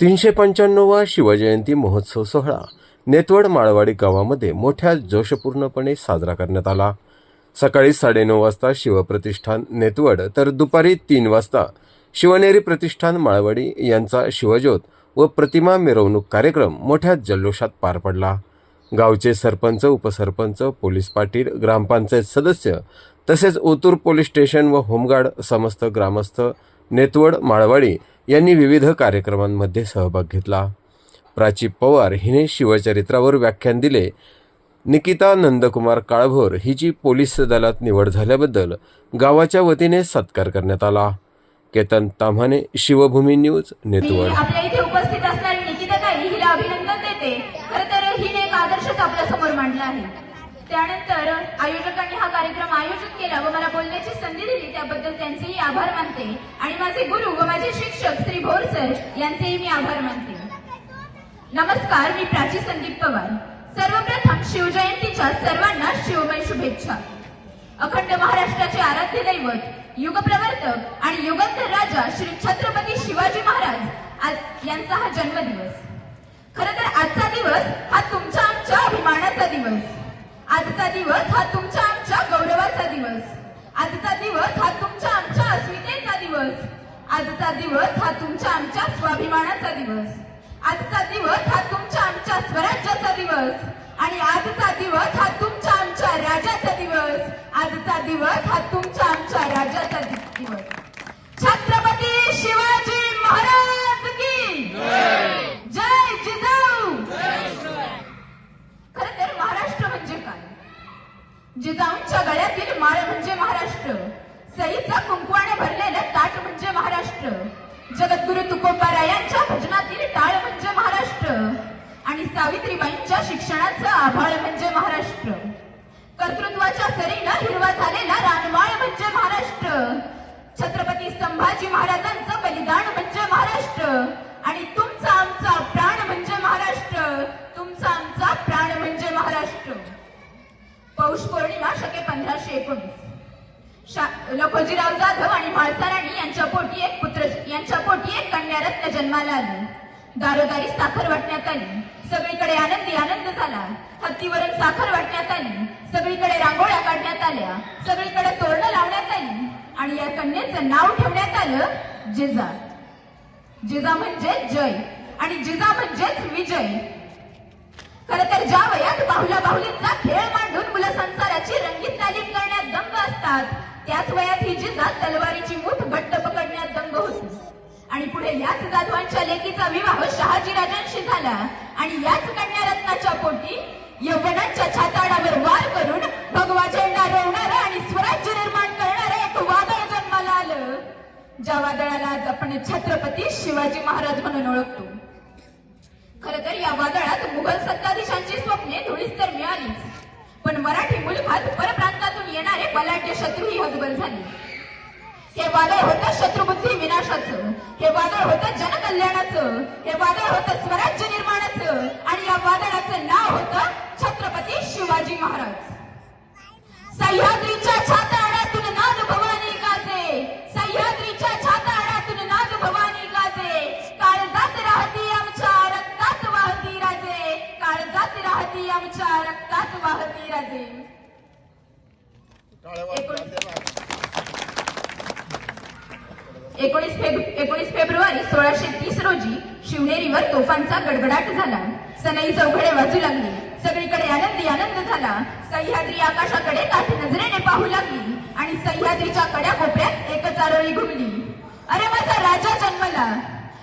तीनशे पंच्याण्णववा शिवजयंती महोत्सव सोहळा नेतवड माळवाडी गावामध्ये मोठ्या जोशपूर्णपणे साजरा करण्यात आला. सकाळी साडेनऊ वाजता शिवप्रतिष्ठान नेतवड तर दुपारी तीन वाजता शिवनेरी प्रतिष्ठान माळवाडी यांचा शिवज्योत व प्रतिमा मिरवणूक कार्यक्रम मोठ्या जल्लोषात पार पडला. गावचे सरपंच उपसरपंच पोलीस पाटील ग्रामपंचायत सदस्य तसेच ओतूर पोलीस स्टेशन व होमगार्ड समस्त ग्रामस्थ नेतवड माळवाडी यांनी विविध कार्यक्रमांमध्ये सहभाग घेतला. प्राची पवार हिने शिवचरित्रावर व्याख्यान दिले. निकिता नंदकुमार काळभोर हिची पोलीस दलात निवड झाल्याबद्दल गावाच्या वतीने सत्कार करण्यात आला. केतन ताम्हाने शिवभूमी न्यूज मी नेतवड. आपल्या इथे उपस्थित असणारी निकिता ताई हिला अभिनंदन देते. खर तर हिने एक आदर्शच आपल्यासमोर मांडला आहे. त्यानंतर आयोजकांनी हा कार्यक्रम आयोजित केला व मला बोलण्याची संधी दिली. त्याबद्दल त्यांचेही आभार मानते. आणि माझे गुरु व माझे शिक्षक श्री भोर सर यांचेही मी आभार मानते. नमस्कार मी प्राची संदीप पवार. सर्वप्रथम शिवजयंतीच्या सर्वांना शिवमय शुभेच्छा. अखंड महाराष्ट्राचे आराध्य दैवत युगप्रवर्तक आणि युगंधर राजा श्री छत्रपती शिवाजी महाराज आज यांचा हा जन्मदिवस. खर तर आजचा दिवस हा तुमच्या आमच्या अभिमानाचा दिवस. आजचा दिवस हा तुमच्या आमच्या गौरवाचा दिवस. आजचा दिवस हा तुमच्या आमच्या अस्मितेचा दिवस. आजचा दिवस हा तुमच्या आमच्या स्वाभिमानाचा दिवस. आजचा दिवस हा तुमच्या आमच्या स्वराज्याचा दिवस. आणि आजचा दिवस हा तुमच्या आमच्या राजाचा दिवस. आजचा दिवस हा तुमच्या आमच्या राजाचा दिवस. छात्र शिवाजी महाराज की जय जिजाऊ खर तर महाराष्ट्र म्हणजे काय महाराष्ट्राच्या गळ्यातील माळ म्हणजे महाराष्ट्र. सईचा कुंकवाने भरलेलं ताट म्हणजे महाराष्ट्र. जगद्गुरु तुकोबारायांच्या भजनातील टाळ म्हणजे महाराष्ट्र. आणि सावित्रीबाईंच्या शिक्षणाचं आभाळ म्हणजे महाराष्ट्र. कर्तृत्वाच्या सरीनं हिरवा झालेला पौर्णिमा शके पंधराशे एकोणीस. शा- लखोजीराव जाधव आणि म्हाळसा राणी यांच्या पोटी एक पुत्र यांच्या पोटी एक कन्यारत्न जन्माला आली. दारोदारी साखर वाटण्यात आली. सगळीकडे आनंदी आनंद झाला. हत्तीवरून साखर वाटण्यात आली. सगळीकडे रांगोळ्या काढण्यात आल्या. सगळीकडे तोरणं लावण्यात आली. आणि या कन्याचं नाव ठेवण्यात आलं जिजा. जिजा म्हणजे जय. आणि जिजा म्हणजेच विजय. खर तर ज्या वयात बाहुल्या बाहुलींचा खेळ मांडून मुलं संसाराची रंगीत तालीम करण्यात दंग असतात. त्याच वयात ही जिजा तलवारीची मूठ घट्ट पकडण्यात दंग होती. आणि पुढे याच जाधवांच्या लेकीचा विवाह शहाजी राजांशी झाला. आणि याच कन्यारत्नाच्या पोटी यवनांच्या छाताडावर वार करून भगवा झेंडा रोवणारा आणि स्वराज्य निर्माण करणारा एक वादळ जन्माला आलं. ज्या वादळाला आज आपण छत्रपती शिवाजी महाराज म्हणून ओळखतो. खर तर या वादळात मुघल सत्ताधीशांची स्वप्ने धुळीस तर मिळालीच. पण मराठी मुलखात परप्रांतातून येणारे बलाढ्य शत्रू ही हतबल झाले. हे वादळ होतं शत्रुबुद्धी विनाशाचं हे वादळ होतं जनकल्याणाचं हे वादळ होतं स्वराज्य निर्माणाचं आणि या वादळाचं नाव होतं छत्रपती शिवाजी महाराज. सह्याद्रीच्या छाताडातून नाद भवानी गाजे सह्याद्री एकोणीस फेब एकोणीस फेब्रुवारी सोळाशे तीस रोजी शिवनेरीवर तोफांचा गडगडाट झाला. सनई चौघडे वाजू लागली. सगळीकडे आनंदी आनंद झाला. सह्याद्री आकाशाकडे काठी नजरेने पाहू लागली आणि सह्याद्रीच्या कड्या कोपऱ्यात एकच आरोळी घुमली. अरे माझा राजा जन्मला.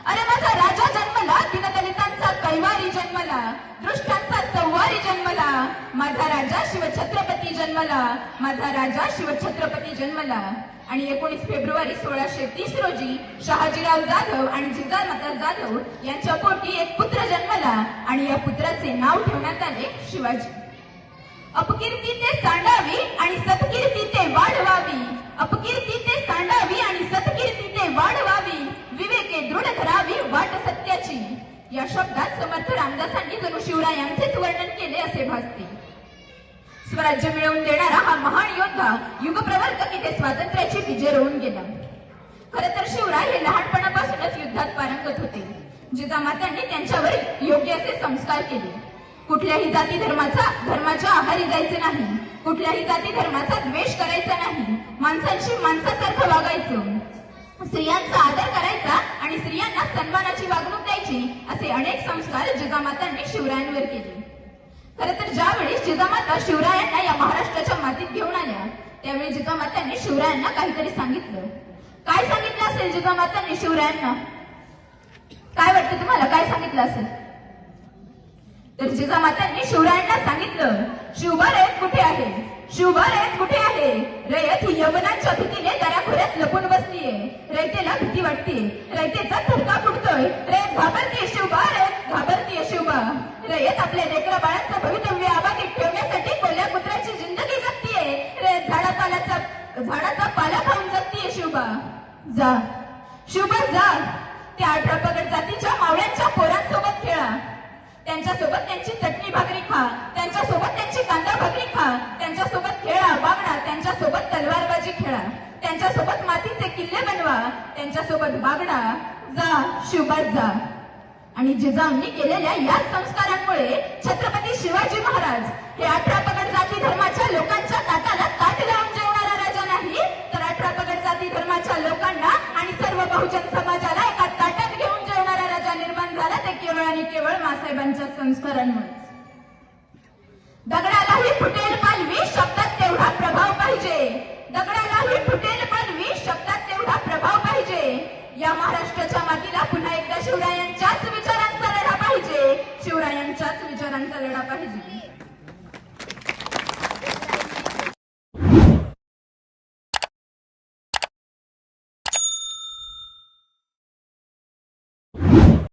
अरे माझा राजा जन्मला. दिनदलितांचा कैवारी जन्मला. दृष्टांचा सव्वारी जन्मला. माझा राजा शिवछत्र जन्मला. माझा राजा शिवछत्रपती जन्मला. आणि एकोणीस फेब्रुवारी सोळाशे तीस रोजी शहाजीराव जाधव आणि जिजामाता जाधव यांच्या पोटी एक पुत्र जन्मला आणि या पुत्राचे नाव ठेवण्यात आले शिवाजी. अपकीर्ती ते सांडावी आणि सत्कीर्ती ते वाढवावी. अपकीर्ती ते सांडावी आणि सत्कीर्ती ते वाढवावी. विवेके दृढ धरावी वाट सत्याची. या शब्दात समर्थ रामदासांनी जणू शिवरायांचेच वर्णन केले असे भासते. स्वराज्य मिळवून देणारा हा महान योद्धा युगप्रवर्तक इथे स्वातंत्र्याची विजय रोवून गेला. खर तर शिवराय हे लहानपणापासूनच युद्धात पारंगत होते जिजामात्यांनी त्यांच्यावर योग्य असे संस्कार केले. कुठल्याही जाती धर्माचा धर्माच्या आहारी जायचे नाही कुठल्याही जाती धर्माचा द्वेष करायचा नाही माणसांशी माणसासारखं वागायचं. स्त्रियांचा आदर करायचा आणि स्त्रियांना सन्मानाची वागणूक द्यायची असे अनेक संस्कार जिजामातांनी शिवरायांवर केले. खरं तर ज्यावेळी जिजामाता शिवरायांना या महाराष्ट्राच्या मातीत घेऊन आल्या त्यावेळी जिजामातांनी शिवरायांना काहीतरी सांगितलं. काय सांगितलं असेल जिजामातांनी शिवरायांना? काय वाटतं तुम्हाला? काय सांगितलं असेल? तर जिजामातांनी शिवरायांना सांगितलं शिवबा रयत कुठे आहे? शिवबा रयत कुठे आहे? रयत ही यवनांच्या भीतीने दराखोऱ्यात लपून बसलीये. रयतेला भीती वाटते रयतेचा थरका फुटतोय रयत घाबरतीये शिवबा रयत घाबरतीये शिवबा. रयत आपल्या लेकरा बाळात झाडाचा पाला खाऊन जगतीये शिवबा जा. शिवबा जा. त्या अठरा पगड जातीच्या मावळ्यांच्या पोरांसोबत खेळा. त्यांच्यासोबत त्यांची चटणी भाकरी खा. त्यांच्यासोबत त्यांची कांदा भाकरी खा. त्यांच्यासोबत खेळा बागडा. त्यांच्यासोबत तलवारबाजी खेळा. त्यांच्यासोबत मातीचे किल्ले बनवा. त्यांच्यासोबत बागडा. जा शिवबात जा. आणि जिजाऊंनी केलेल्या या संस्कारांमुळे छत्रपती शिवाजी महाराज हे अठरा बहुजन समाजाला एका ताटात घेऊन जेवणारा राजा निर्माण झाला. ते केवळ आणि केवळ मासाहेबांच्या संस्कारांमुळे दगडालाही फुटेल पण वीस शब्दात तेवढा प्रभाव पाहिजे. दगडालाही फुटेल पण वीस शब्दात तेवढा प्रभाव पाहिजे. या महाराष्ट्राच्या मातीला पुन्हा एकदा शिवरायांच्याच विचारांचा लढा पाहिजे. शिवरायांच्याच विचारांचा लढा पाहिजे.